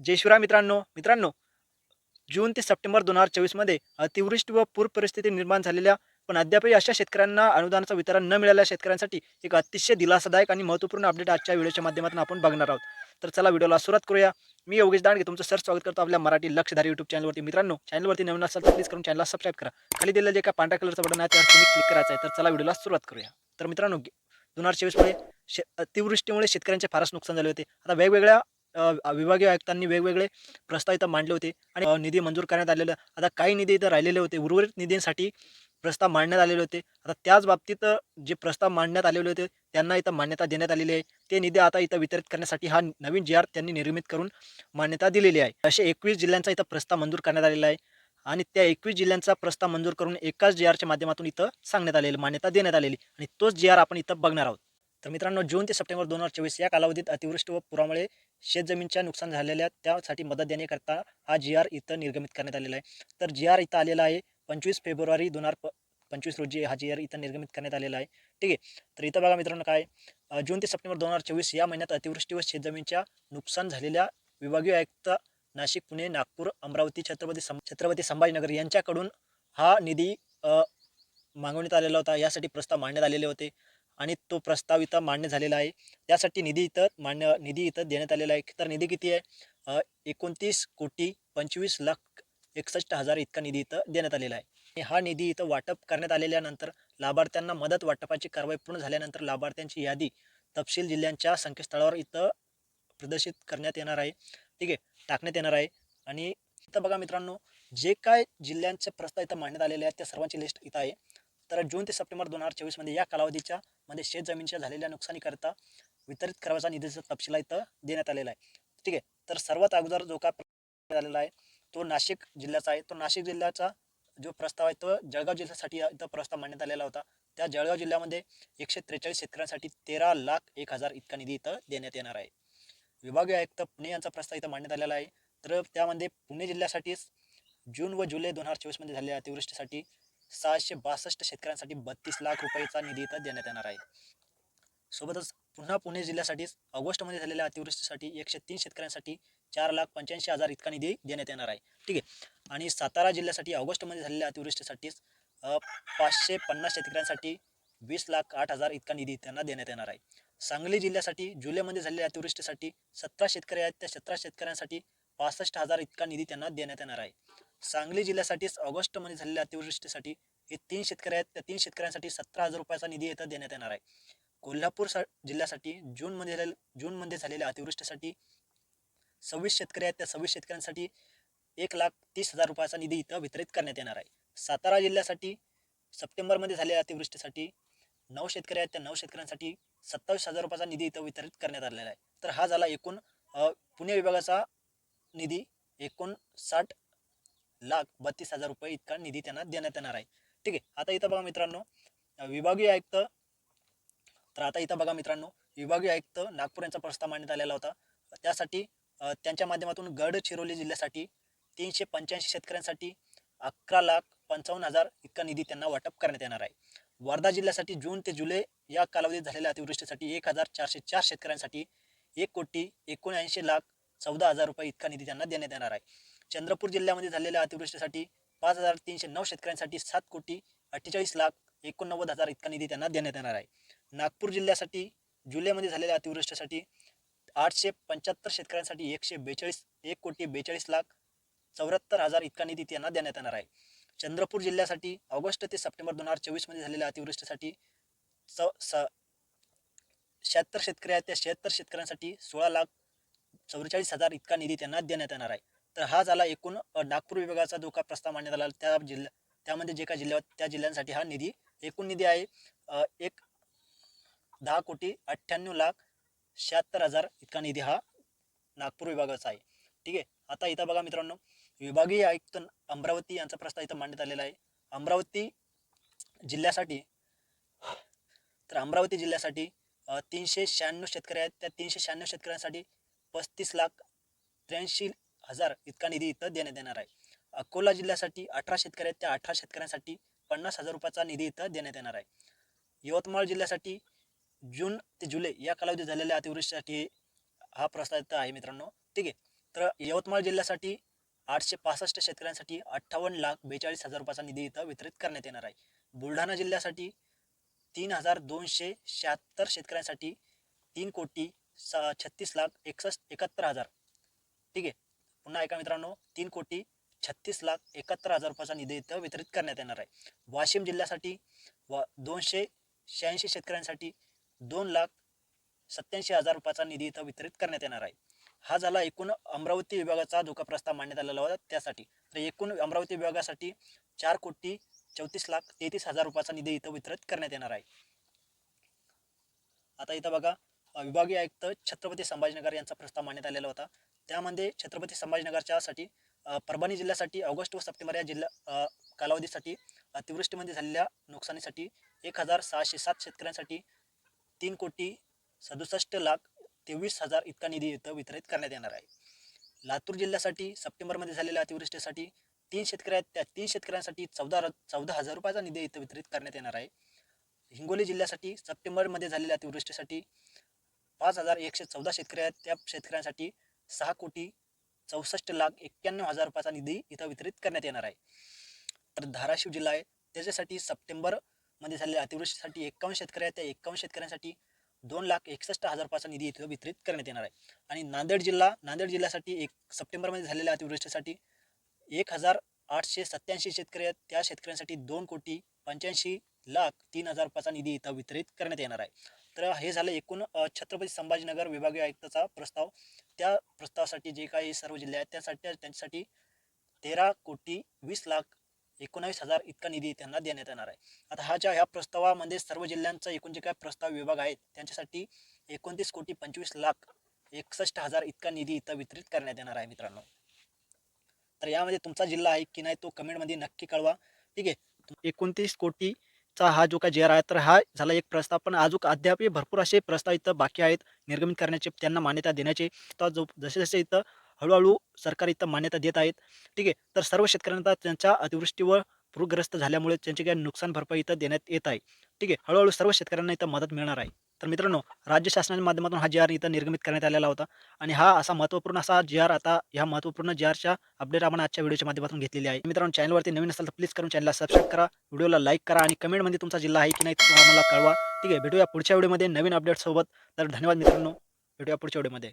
जय शिवराय मित्रांनो मित्रांनो जून ते सप्टेंबर दोन हजार चोवीसमध्ये अतिवृष्टी व पूर परिस्थिती निर्माण झालेल्या पण अद्यापही अशा शेतकऱ्यांना अनुदानाचं वितरण न मिळालेल्या शेतकऱ्यांसाठी एक अतिशय दिलासादायक आणि महत्त्वपूर्ण अपडेट आजच्या व्हिडिओच्या माध्यमातून आपण बघणार आहोत. तर चला व्हिडिओला सुरुवात करूया. मी योगेश दांडगे तुमचं सर स्वागत करतो आपल्या मराठी लक्षधारी यूट्यूब चॅनलवरती मित्रांनो चॅनलवरती नवीन असाल तर प्लीज करून चॅनलला सबस्क्राईब करा. खाली दिलेलं जे काय पांढऱ्या कलरचं बटन आहे त्यावर तुम्ही क्लिक करायचं आहे तर चला व्हिडिओला सुरुवात करूया. तर मित्रांनो दोन हजार चोवीसमध्ये शे अतिवृष्टीमुळे शेतकऱ्यांचे फारच नुकसान झाले होते. आता वेगवेगळ्या विभागीय आयुक्तांनी वेगवेगळे प्रस्ताव इथं मांडले होते आणि निधी मंजूर करण्यात आलेलं. आता काही निधी इथं राहिलेले होते. उर्वरित निधींसाठी प्रस्ताव मांडण्यात आलेले होते. आता त्याच बाबतीत जे प्रस्ताव मांडण्यात आलेले होते त्यांना इथं मान्यता देण्यात आलेली आहे. ते निधी आता इथं वितरित करण्यासाठी हा नवीन जी आर त्यांनी निर्मित करून मान्यता दिलेली आहे. असे एकवीस जिल्ह्यांचा इथं प्रस्ताव मंजूर करण्यात आलेला आहे आणि त्या एकवीस जिल्ह्यांचा प्रस्ताव मंजूर करून एकाच जी आरच्या माध्यमातून इथं सांगण्यात आलेलं मान्यता देण्यात आलेली आणि तोच जी आर आपण इथं बघणार आहोत. तर मित्रांनो जून ते सप्टेंबर दोन हजार चोवीस या कालावधीत अतिवृष्टी व पुरामुळे शेतजमीनच्या नुकसान झालेल्या त्यासाठी मदत देण्याकरता हा जी आर इथं निर्गमित करण्यात आलेला आहे. तर जी आर इथं आलेला आहे पंचवीस फेब्रुवारी दोन हजार पंचवीस रोजी हा जी आर इथं निर्गमित करण्यात आलेला आहे. ठीक आहे. तर इथं बघा मित्रांनो काय जून ते सप्टेंबर दोन हजार चोवीस या महिन्यात अतिवृष्टी व शेतजमीनच्या नुकसान झालेल्या विभागीय आयुक्त नाशिक पुणे नागपूर अमरावती छत्रपती सं छत्रपती संभाजीनगर यांच्याकडून हा निधी मागवण्यात आलेला होता. यासाठी प्रस्ताव मांडण्यात आलेले होते. आणि तो प्रस्ताव इथं मान्य झालेला आहे. त्यासाठी निधी इथं मान्य निधी इथं देण्यात आलेला आहे. तर निधी किती आहे? एकोणतीस कोटी पंचवीस लाख एकसष्ट हजार इतका निधी इथं देण्यात आलेला आहे. आणि हा निधी इथं वाटप करण्यात आलेल्यानंतर लाभार्थ्यांना मदत वाटपाची कारवाई पूर्ण झाल्यानंतर लाभार्थ्यांची यादी तपशील जिल्ह्यांच्या संकेतस्थळावर इथं प्रदर्शित करण्यात येणार आहे. ठीक आहे? टाकण्यात येणार आहे. आणि इथं बघा मित्रांनो जे काय जिल्ह्यांचे प्रस्ताव इथं मांडण्यात आलेले आहेत त्या सर्वांची लिस्ट इथं आहे. तर जून ते सप्टेंबर दोन हजार चोवीसमध्ये या कालावधीच्या मध्ये शेतजमिनीच्या झालेल्या नुकसानीकरता वितरित करावयाचा निधीचा तपशील इथं देण्यात आलेला आहे. ठीक आहे. तर सर्वात अगोदर जो काय झालेला आलेला आहे तो नाशिक जिल्ह्याचा आहे. तो नाशिक जिल्ह्याचा जो प्रस्ताव आहे तो जळगाव जिल्ह्यासाठी इथं प्रस्ताव मांडण्यात आलेला होता. त्या जळगाव जिल्ह्यामध्ये एकशे त्रेचाळीस शेतकऱ्यांसाठी तेरा लाख एक हजार इतका निधी इथं देण्यात येणार आहे. विभागीय आयुक्त पुणे यांचा प्रस्ताव इथं मांडण्यात आलेला आहे. तर त्यामध्ये पुणे जिल्ह्यासाठीच जून व जुलै दोन हजार चोवीसमध्ये झालेल्या अतिवृष्टीसाठी सहाशे बासष्ट शेतकऱ्यांसाठी बत्तीस लाख रुपयाचा निधी इथं देण्यात येणार आहे. सोबतच पुन्हा पुणे जिल्ह्यासाठीच ऑगस्टमध्ये झालेल्या अतिवृष्टीसाठी एकशे तीन शेतकऱ्यांसाठी चार लाख पंच्याऐंशी हजार इतका निधी देण्यात येणार आहे. ठीक आहे. आणि सातारा जिल्ह्यासाठी ऑगस्टमध्ये झालेल्या अतिवृष्टीसाठीच पाचशे पन्नास शेतकऱ्यांसाठी वीस लाख आठ हजार इतका निधी त्यांना देण्यात येणार आहे. सांगली जिल्ह्यासाठी जुलैमध्ये झालेल्या अतिवृष्टीसाठी सतरा शेतकरी आहेत. त्या सतरा शेतकऱ्यांसाठी पासष्ट हजार इतका निधी त्यांना देण्यात येणार आहे. सांगली जिल्ह्यासाठीच ऑगस्टमध्ये झालेल्या अतिवृष्टीसाठी हे तीन शेतकरी आहेत. त्या तीन शेतकऱ्यांसाठी सतरा हजार रुपयाचा निधी इथं देण्यात येणार आहे. कोल्हापूर जिल्ह्यासाठी जूनमध्ये झालेल्या जूनमध्ये झालेल्या अतिवृष्टीसाठी सव्वीस शेतकरी आहेत. त्या सव्वीस शेतकऱ्यांसाठी एक लाख तीस हजार रुपयाचा निधी इथं वितरित करण्यात येणार आहे. सातारा जिल्ह्यासाठी सप्टेंबरमध्ये झालेल्या अतिवृष्टीसाठी नऊ शेतकरी आहेत. त्या नऊ शेतकऱ्यांसाठी सत्तावीस हजार रुपयाचा निधी इथं वितरित करण्यात आलेला आहे. तर हा झाला एकूण पुणे विभागाचा निधी एकोणसाठ लाख बत्तीस हजार रुपये इतका निधी त्यांना देण्यात येणार आहे. ठीक आहे? आता इथं बघा मित्रांनो विभागीय आयुक्त तर आता इथं बघा मित्रांनो विभागीय आयुक्त नागपूर यांचा प्रस्ताव मांडण्यात आलेला होता. त्यासाठी त्यांच्या माध्यमातून गडचिरोली जिल्ह्यासाठी तीनशे पंच्याऐंशी शेतकऱ्यांसाठी अकरा लाख पंचावन्न हजार इतका निधी त्यांना वाटप करण्यात येणार आहे. वर्धा जिल्ह्यासाठी जून ते जुलै या कालावधीत झालेल्या अतिवृष्टीसाठी एक हजार चारशे चार शेतकऱ्यांसाठी एक कोटी एकोणऐंशी लाख चौदा हजार रुपये इतका निधी त्यांना देण्यात येणार आहे. चंद्रपूर जिल्ह्यामध्ये झालेल्या अतिवृष्टीसाठी पाच हजार तीनशे नऊ शेतकऱ्यांसाठी सात कोटी अठ्ठेचाळीस लाख एकोणनव्वद हजार इतका निधी त्यांना देण्यात येणार आहे. नागपूर जिल्ह्यासाठी जुलैमध्ये झालेल्या अतिवृष्टीसाठी आठशे पंच्याहत्तर शेतकऱ्यांसाठी एकशे बेचाळीस एक कोटी बेचाळीस लाख चौऱ्याहत्तर हजार इतका निधी त्यांना देण्यात येणार आहे. चंद्रपूर जिल्ह्यासाठी ऑगस्ट ते सप्टेंबर दोन हजार चोवीसमध्ये झालेल्या अतिवृष्टीसाठी च स शहात्तर शेतकरी आहेत. त्या शहात्तर शेतकऱ्यांसाठी सोळा लाख चौवेचाळीस हजार इतका निधी त्यांना देण्यात येणार आहे. तर हा झाला एकूण नागपूर विभागाचा जो का प्रस्ताव मांडण्यात आला. त्या जिल्ह्या त्यामध्ये जे काही जिल्हे आहेत त्या जिल्ह्यांसाठी हा निधी एकूण निधी आहे एक दहा कोटी अठ्ठ्याण्णव लाख शहात्तर हजार इतका निधी हा नागपूर विभागाचा आहे. ठीक आहे? आता इथं बघा मित्रांनो विभागीय आयुक्त अमरावती यांचा प्रस्ताव इथं मांडण्यात आलेला आहे. अमरावती जिल्ह्यासाठी तर अमरावती जिल्ह्यासाठी तीनशे शहाण्णव शेतकरी आहेत. त्या तीनशे शहाण्णव शेतकऱ्यांसाठी पस्तीस लाख त्र्याऐंशी हजार इतका निधी इथं देण्यात येणार आहे. अकोला जिल्ह्यासाठी अठरा शेतकरी आहेत. त्या अठरा शेतकऱ्यांसाठी पन्नास हजार रुपयाचा निधी इथं देण्यात येणार आहे. यवतमाळ जिल्ह्यासाठी जून ते जुलै या कालावधीत झालेल्या अतिवृष्टीसाठी हा प्रस्ताव इथं आहे मित्रांनो. ठीक आहे. तर यवतमाळ जिल्ह्यासाठी आठशे पासष्ट शेतकऱ्यांसाठी अठ्ठावन्न लाख बेचाळीस हजार रुपयाचा निधी इथं वितरित करण्यात येणार आहे. बुलढाणा जिल्ह्यासाठी तीन हजार दोनशे शहात्तर शेतकऱ्यांसाठी तीन कोटी सा छत्तीस लाख एकसष्ट एकाहत्तर हजार. ठीक आहे. पुन्हा ऐका मित्रांनो तीन कोटी छत्तीस लाख एकाहत्तर हजार रुपयाचा निधी इथं वितरित करण्यात येणार आहे. वाशिम जिल्ह्यासाठी व दोनशे शहाऐंशी शेतकऱ्यांसाठी दोन लाख सत्याऐंशी हजार रुपयाचा निधी इथं वितरित करण्यात येणार आहे. हा झाला एकूण अमरावती विभागाचा धोका प्रस्ताव मांडण्यात आलेला होता. त्यासाठी तर एकूण अमरावती विभागासाठी चार कोटी चौतीस लाख तेहतीस हजार रुपयाचा निधी इथं वितरित करण्यात येणार आहे. आता इथं बघा विभागीय आयुक्त छत्रपती संभाजीनगर यांचा प्रस्ताव मांडण्यात आलेला होता. त्यामध्ये छत्रपती संभाजीनगरच्यासाठी परभणी जिल्ह्यासाठी ऑगस्ट व सप्टेंबर या जिल्हा कालावधीसाठी अतिवृष्टीमध्ये झालेल्या नुकसानीसाठी एक हजार सहाशे सात शेतकऱ्यांसाठी तीन कोटी सदुसष्ट लाख तेवीस हजार इतका निधी इथं वितरित करण्यात येणार आहे. लातूर जिल्ह्यासाठी सप्टेंबरमध्ये झालेल्या अतिवृष्टीसाठी तीन शेतकऱ्या आहेत. त्या तीन शेतकऱ्यांसाठी चौदा र- चौदा हजार रुपयाचा निधी इथं वितरित करण्यात येणार आहे. हिंगोली जिल्ह्यासाठी सप्टेंबरमध्ये झालेल्या अतिवृष्टीसाठी पाच हजार एकशे चौदा शेतकरी आहेत. त्या शेतकऱ्यांसाठी सहा कोटी चौसष्ट लाख एक्क्याण्णव हजार रुपयाचा निधी इथं वितरित करण्यात येणार आहे. तर धाराशिव जिल्हा आहे. त्याच्यासाठी सप्टेंबरमध्ये झालेल्या अतिवृष्टीसाठी एक्कावन्न शेतकरी आहेत. त्या एक्कावन्न शेतकऱ्यांसाठी दोन लाख एकसष्ट हजार रुपयाचा निधी इथं वितरित करण्यात येणार आहे. आणि नांदेड जिल्हा नांदेड जिल्ह्यासाठी एक सप्टेंबरमध्ये झालेल्या अतिवृष्टीसाठी एक हजार आठशे सत्याऐंशी शेतकरी आहेत. त्या शेतकऱ्यांसाठी दोन कोटी पंच्याऐंशी लाख तीन हजार रुपयाचा निधी इथं वितरित करण्यात येणार आहे. तर हे झालं एकूण छत्रपती संभाजीनगर विभागीय आयुक्ताचा प्रस्ताव. त्या प्रस्तावासाठी जे काही सर्व जिल्हे आहेत त्यासाठी त्यांच्यासाठी तेरा कोटी वीस लाख एकोणावीस हजार इतका निधी त्यांना देण्यात येणार आहे. आता हा ज्या ह्या प्रस्तावामध्ये सर्व जिल्ह्यांचा एकूण जे काय प्रस्ताव विभाग आहेत त्यांच्यासाठी एकोणतीस कोटी पंचवीस लाख एकसष्ट हजार इतका निधी इथं वितरित करण्यात येणार आहे मित्रांनो. तर यामध्ये तुमचा जिल्हा आहे की नाही तो कमेंटमध्ये नक्की कळवा. ठीक आहे? एकोणतीस कोटी चा हा जो काय जे आहे तर हा झाला एक प्रस्ताव. पण अजून अद्यापही भरपूर असे प्रस्ताव इथं बाकी आहेत निर्गमित करण्याचे त्यांना मान्यता देण्याचे. तर जो जसे जसे इथं हळूहळू सरकार इथं मान्यता देत आहेत ठीक आहे. तर सर्व शेतकऱ्यांना त्यांच्या अतिवृष्टीवर पूरग्रस्त झाल्यामुळे त्यांचे काही नुकसान भरपाई इथं देण्यात येत आहे. ठीक आहे. हळूहळू सर्व शेतकऱ्यांना इथं मदत मिळणार आहे. तर मित्रांनो राज्य शासनाच्या माध्यमातून हा जी आर इथं निर्गमित करण्यात आलेला होता. आणि हा असा महत्त्वपूर्ण असा जी आर आता ह्या महत्त्वपूर्ण जी आरच्या अपडेट आपण आजच्या व्हिडिओच्या माध्यमातून घेतलेली आहे. मित्रांनो चॅनलवरती नवीन असेल तर प्लीज करून चॅनलला सबस्क्राईब करा. व्हिडिओला लाईक करा आणि कमेंटमध्ये तुमचा जिल्हा आहे की नाही तुम्हाला आम्हाला कळवा. ठीक आहे भेटूया पुढच्या व्हिडिओमध्ये नवीन अपडेटसोबत तर धन्यवाद मित्रांनो. भेटूया पुढच्या व्हिडिओमध्ये